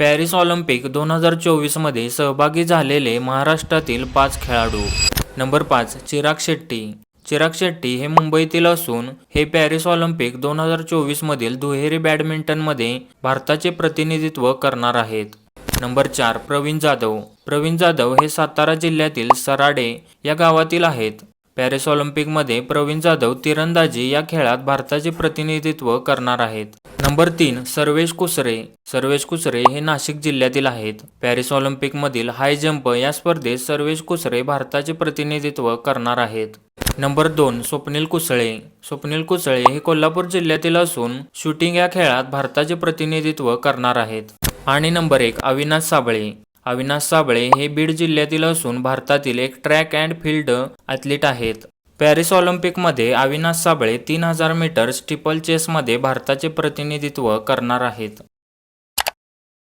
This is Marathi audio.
पॅरिस ऑलिम्पिक दोन हजार चोवीसमध्ये सहभागी झालेले महाराष्ट्रातील पाच खेळाडू. नंबर पाच चिराग शेट्टी. चिराग शेट्टी हे मुंबईतील असून हे पॅरिस ऑलिम्पिक दोन हजार चोवीसमधील दुहेरी बॅडमिंटनमध्ये भारताचे प्रतिनिधित्व करणार आहेत. नंबर चार प्रवीण जाधव. प्रवीण जाधव हे सातारा जिल्ह्यातील सराडे या गावातील आहेत. पॅरिस ऑलिम्पिकमध्ये प्रवीण जाधव तिरंदाजी या खेळात भारताचे प्रतिनिधित्व करणार आहेत. नंबर तीन सर्वेश कुसरे. सर्वेश कुसरे हे नाशिक जिल्ह्यातील आहेत. पॅरिस ऑलिम्पिकमधील हाय जंप या स्पर्धेत सर्वेश कुसरे भारताचे प्रतिनिधित्व करणार आहेत. नंबर दोन स्वप्नील कुसळे. स्वप्नील कुसळे हे कोल्हापूर जिल्ह्यातील असून शूटिंग या खेळात भारताचे प्रतिनिधित्व करणार आहेत. आणि नंबर एक अविनाश साबळे. अविनाश साबळे हे बीड जिल्ह्यातील असून भारतातील एक ट्रॅक अँड फील्ड ॲथलीट आहेत. पॅरिस ऑलिम्पिकमध्ये अविनाश साबळे तीन हजार मीटर स्टिपल चेसमध्ये भारताचे प्रतिनिधित्व करणार आहेत.